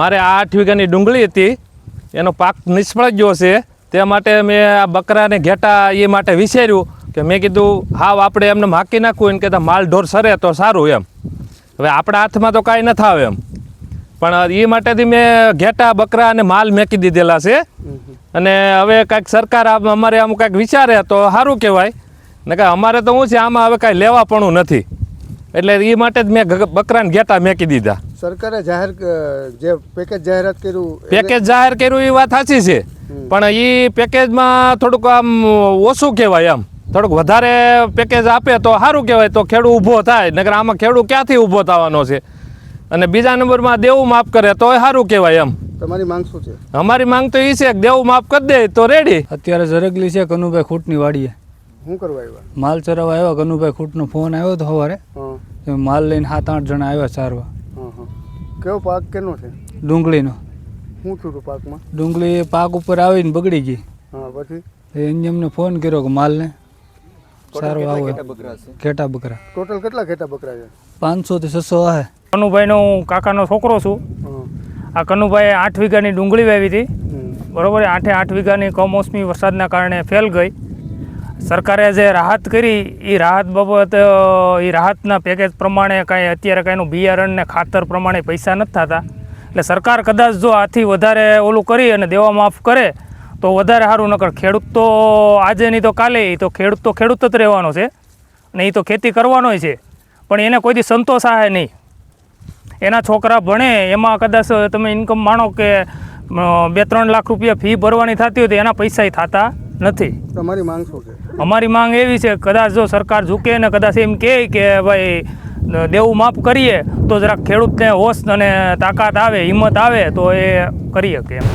મારે આ આઠ વીઘાની ડુંગળી હતી. એનો પાક નિષ્ફળ ગયો છે. તે માટે મેં આ બકરાને ઘેટા એ માટે વિચાર્યું કે મેં કીધું, હાવ આપણે એમને માકી નાખવું એને કહેતા માલ ઢોર સરે તો સારું એમ. હવે આપણા હાથમાં તો કાંઈ ન થાવે એમ. પણ એ માટેથી મેં ઘેટા, બકરા અને માલ મેકી દીધેલા છે. અને હવે કાંઈક સરકાર અમારે આમ કાંઈક વિચારે તો સારું કહેવાય. ને કાંઈ અમારે તો શું છે, આમાં હવે કાંઈ લેવા પણ નથી. એટલે એ માટે જ મેં બકરાને ઘેટા મેકી દીધા. સરકારે જાહેર જે પેકેજ જાહેરાત કર્યું પેકેજ જાહેર કર્યું એ વાત સાચી છે. પણ એ પેકેજમાં થોડુંક આમ ઓછું કહેવાય એમ. થોડુંક વધારે પેકેજ આપે તો સારું કહેવાય તો ખેડૂત ઊભો થાય નકર આમાં ખેડૂત ક્યાંથી ઊભો થવાનો છે? અને બીજા નંબરમાં દેવું માફ કરે તો સારું કહેવાય એમ. તમારી માંગ શું છે? અમારી માંગ તો એ છે કે દેવું માફ કરી દે તો રેડી અત્યારે ઝરગલી છે કનુભાઈ ખૂટની વાડીએ? શું કરવા આવ્યા? માલ ચરાવવા આવ્યા. કનુભાઈ ખૂટનો ફોન આવ્યો હતો સવારે. માલ લઈને સાત આઠ જણા આવ્યા ચારવા. હા હા. કેવો પાક કેનો છે? ડુંગળીનો. શું થયું હતું પાકમાં? ડુંગળી પાક ઉપર આવીને બગડી ગઈ. હા પછી? એને અમને ફોન કર્યો કે માલને સારો આવો. ઘેટા બકરા ટોટલ કેટલા ઘેટા બકરા છે? પાંચસો થી છસો આવે કનુભાઈનો હું કાકાનો છોકરો છું. આ કનુભાઈએ આઠ વીઘાની ડુંગળી વાવી હતી. બરોબર આઠે આઠ વીઘાની કમોસમી વરસાદના કારણે ફેલ ગઈ. સરકારે જે રાહત કરી એ રાહત બાબત એ રાહતના પેકેજ પ્રમાણે કાંઈ અત્યારે કાંઈનું બિયારણ ને ખાતર પ્રમાણે પૈસા નથી થતા. એટલે સરકાર કદાચ જો આથી વધારે ઓલું કરી અને દેવા માફ કરે, તો વધારે સારું, નકર ખેડૂત તો આજે નહીં તો કાલે એ તો ખેડૂત તો ખેડૂત જ રહેવાનો છે અને એ તો ખેતી કરવાનો છે. પણ એને કોઈથી સંતોષ આવે નહીં. એના છોકરા ભણે, એમાં કદાચ તમે ઇન્કમ માણો કે બે ત્રણ લાખ રૂપિયા ફી ભરવાની થતી હોય તો એના પૈસા થતા. નથી. તમારી માંગ શું છે? અમારી માંગ એવી છે કદાચ જો સરકાર ઝૂકે ને કદાચ એમ કહે કે ભાઈ દેવું માફ કરીએ તો જરાક ખેડૂતને હોશ અને તાકાત આવે હિંમત આવે તો એ કરી શકે એમ.